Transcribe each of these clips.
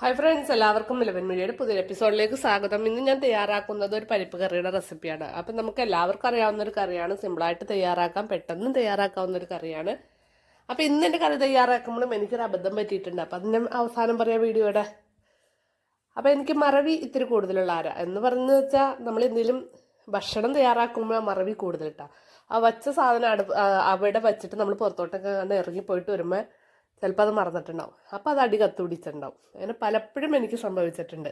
Hi friends എല്ലാവർക്കും Eleven മീഡിയയുടെ പുതിയ എപ്പിസോഡിലേക്ക് സ്വാഗതം. ഇന്ന് ഞാൻ തയ്യാറാക്കുന്നത് ഒരു പരിപ്പ് കറിയുടെ റെസിപ്പിയാണ് അപ്പം നമുക്ക് എല്ലാവർക്കും അറിയാവുന്ന ഒരു കറിയാണ്. സിമ്പിളായിട്ട് തയ്യാറാക്കാം പെട്ടെന്ന് തയ്യാറാക്കാവുന്ന ഒരു കറിയാണ്. അപ്പം ഇന്ന് എന്റെ കറി തയ്യാറാക്കുമ്പോഴും എനിക്കൊരു അബദ്ധം പറ്റിയിട്ടുണ്ട്. അപ്പം അതിന്റെ അവസാനം പറയാം വീഡിയോയുടെ. അപ്പം എനിക്ക് മറവി ഇത്തിരി കൂടുതലുള്ള ആരാ? എന്ന് പറഞ്ഞു വെച്ചാൽ നമ്മൾ എന്തെങ്കിലും ഭക്ഷണം തയ്യാറാക്കുമ്പോൾ മറവി കൂടുതൽ ഇട്ടാ ആ വച്ച സാധനം അവിടെ വച്ചിട്ട് നമ്മൾ പുറത്തോട്ടൊക്കെ ഇറങ്ങി പോയിട്ട് വരുമ്പോൾ ചിലപ്പോൾ അത് മറന്നിട്ടുണ്ടാവും. അപ്പോൾ അത് അടി കത്തുപിടിച്ചിട്ടുണ്ടാവും. അങ്ങനെ പലപ്പോഴും എനിക്ക് സംഭവിച്ചിട്ടുണ്ട്.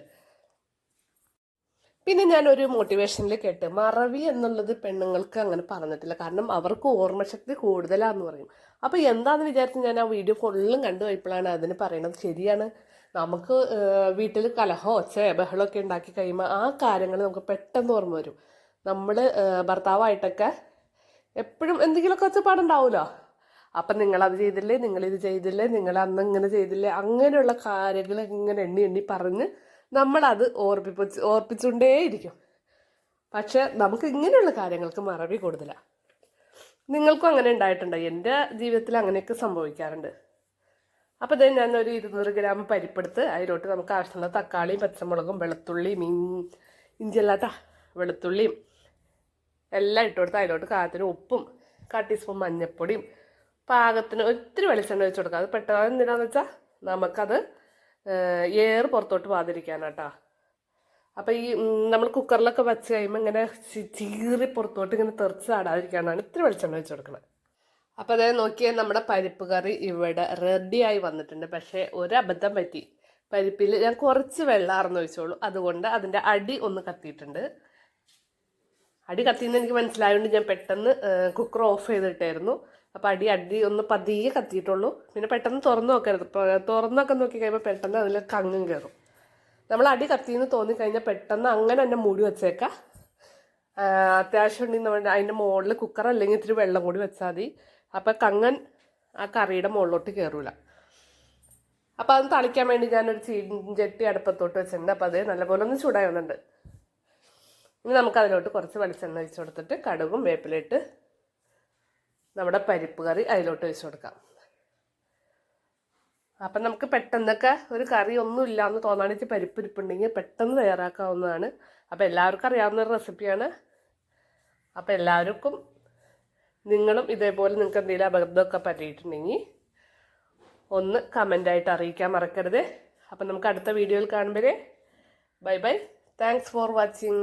പിന്നെ ഞാനൊരു മോട്ടിവേഷനിൽ കേട്ട് മറവി എന്നുള്ളത് പെണ്ണുങ്ങൾക്ക് അങ്ങനെ പറഞ്ഞിട്ടില്ല. കാരണം അവർക്ക് ഓർമ്മശക്തി കൂടുതലാന്ന് പറയും. അപ്പോൾ എന്താണെന്ന് വിചാരിച്ച് ഞാൻ ആ വീഡിയോ ഫുള്ളും കണ്ടു പോയപ്പോഴാണ് അതിന് പറയണത് ശരിയാണ്. നമുക്ക് വീട്ടിൽ കലഹോ ഒച്ച ബഹളമൊക്കെ ഉണ്ടാക്കി കഴിയുമ്പോൾ ആ കാര്യങ്ങൾ നമുക്ക് പെട്ടെന്ന് ഓർമ്മ വരും. നമ്മൾ ഭർത്താവായിട്ടൊക്കെ എപ്പോഴും എന്തെങ്കിലുമൊക്കെ ഒച്ചപ്പാടുണ്ടാവുമല്ലോ അപ്പം നിങ്ങളത് ചെയ്തില്ലേ നിങ്ങളിത് ചെയ്തില്ലേ നിങ്ങൾ അന്ന് ഇങ്ങനെ ചെയ്തില്ലേ അങ്ങനെയുള്ള കാര്യങ്ങൾ ഇങ്ങനെ എണ്ണി എണ്ണി പറഞ്ഞ് നമ്മളത് ഓർപ്പിപ്പിച്ച് ഓർപ്പിച്ചുകൊണ്ടേയിരിക്കും. പക്ഷെ നമുക്ക് ഇങ്ങനെയുള്ള കാര്യങ്ങൾക്ക് മറവി കൂടുതലാണ് നിങ്ങൾക്കും അങ്ങനെ ഉണ്ടായിട്ടുണ്ടോ. എന്റെ ജീവിതത്തിൽ അങ്ങനെയൊക്കെ സംഭവിക്കാറുണ്ട്. അപ്പോൾ ഇതേ ഞാൻ ഒരു ഇരുന്നൂറ് ഗ്രാം പരിപ്പെടുത്ത് അതിലോട്ട് നമുക്ക് ആവശ്യമുള്ള തക്കാളിയും പച്ചമുളകും വെളുത്തുള്ളിയും ഇഞ്ചിയല്ലാട്ടാ വെളുത്തുള്ളിയും എല്ലാം ഇട്ട് കൊടുത്ത് അതിലോട്ട് കാത്തിന് ഉപ്പും കാ ടീസ്പൂൺ മഞ്ഞൾപ്പൊടിയും പാകത്തിന് ഒത്തിരി വെളിച്ചെണ്ണ വെച്ച് കൊടുക്കുക അത് പെട്ടെന്ന് എന്തിനാന്ന് വെച്ചാൽ നമുക്കത് ഏറ് പുറത്തോട്ട് കേട്ടോ അപ്പോൾ ഈ നമ്മൾ കുക്കറിലൊക്കെ വെച്ച് കഴിയുമ്പോൾ ഇങ്ങനെ ചീറി പുറത്തോട്ട് ഇങ്ങനെ തെറിച്ച് ആടാതിരിക്കാനാണ് ഇത്തിരി വെളിച്ചെണ്ണ വെച്ച് കൊടുക്കുന്നത് അപ്പോൾ അതേ നോക്കിയാൽ നമ്മുടെ പരിപ്പ് കറി ഇവിടെ റെഡിയായി വന്നിട്ടുണ്ട്. പക്ഷേ ഒരു അബദ്ധം പറ്റി. പരിപ്പിൽ ഞാൻ കുറച്ച് വെള്ളമാർന്ന് വെച്ചോളൂ അതുകൊണ്ട് അതിന്റെ അടി ഒന്ന് കത്തിയിട്ടുണ്ട്. അടി കത്തിയെന്ന് എനിക്ക് മനസ്സിലായതുകൊണ്ട് ഞാൻ പെട്ടെന്ന് കുക്കർ ഓഫ് ചെയ്തിട്ടായിരുന്നു. അപ്പോൾ അടി അടി ഒന്ന് പതിയെ കത്തിയിട്ടുള്ളൂ. പിന്നെ പെട്ടെന്ന് തുറന്നു നോക്കരുത് തുറന്നൊക്കെ നോക്കി കഴിയുമ്പോൾ പെട്ടെന്ന് അതിൽ കങ്ങും കയറും നമ്മൾ അടി കത്തിയെന്ന് തോന്നിക്കഴിഞ്ഞാൽ പെട്ടെന്ന് അങ്ങനെ തന്നെ മൂടി വെച്ചേക്കാം. അത്യാവശ്യം ഉണ്ടെങ്കിൽ നമ്മുടെ അതിന്റെ മുകളിൽ കുക്കർ അല്ലെങ്കിൽ ഇത്തിരി വെള്ളം കൂടി വെച്ചാൽ മതി. അപ്പോൾ കങ്ങൻ ആ കറിയുടെ മുകളിലോട്ട് കയറൂല അപ്പോൾ അത് തളിക്കാൻ വേണ്ടി ഞാനൊരു ജെട്ടി അടുപ്പത്തോട്ട് വെച്ചിട്ടുണ്ട്. അപ്പോൾ അത് നല്ലപോലെ ഒന്ന് ചൂടായി വന്നിട്ടുണ്ട്. ഇനി നമുക്ക് അതിലോട്ട് കുറച്ച് വെളിച്ചെണ്ണ ഒഴിച്ച് കൊടുത്തിട്ട് കടുകും വേപ്പിലിട്ട് നമ്മുടെ പരിപ്പ് കറി അതിലോട്ട് ഒഴിച്ച് കൊടുക്കാം. അപ്പം നമുക്ക് പെട്ടെന്നൊക്കെ ഒരു കറി ഒന്നും ഇല്ലാന്ന് തോന്നാണിച്ച് പരിപ്പ് ഇരിപ്പുണ്ടെങ്കിൽ പെട്ടെന്ന് തയ്യാറാക്കാവുന്നതാണ്. അപ്പോൾ എല്ലാവർക്കും അറിയാവുന്ന ഒരു റെസിപ്പിയാണ്. അപ്പോൾ എല്ലാവർക്കും നിങ്ങളും ഇതേപോലെ നിങ്ങൾക്ക് എന്തെങ്കിലും അബദ്ധമൊക്കെ പറ്റിയിട്ടുണ്ടെങ്കിൽ ഒന്ന് കമന്റായിട്ട് അറിയിക്കാൻ മറക്കരുത്. അപ്പം നമുക്ക് അടുത്ത വീഡിയോയിൽ കാണുമ്പോൾ bye bye. Thanks for watching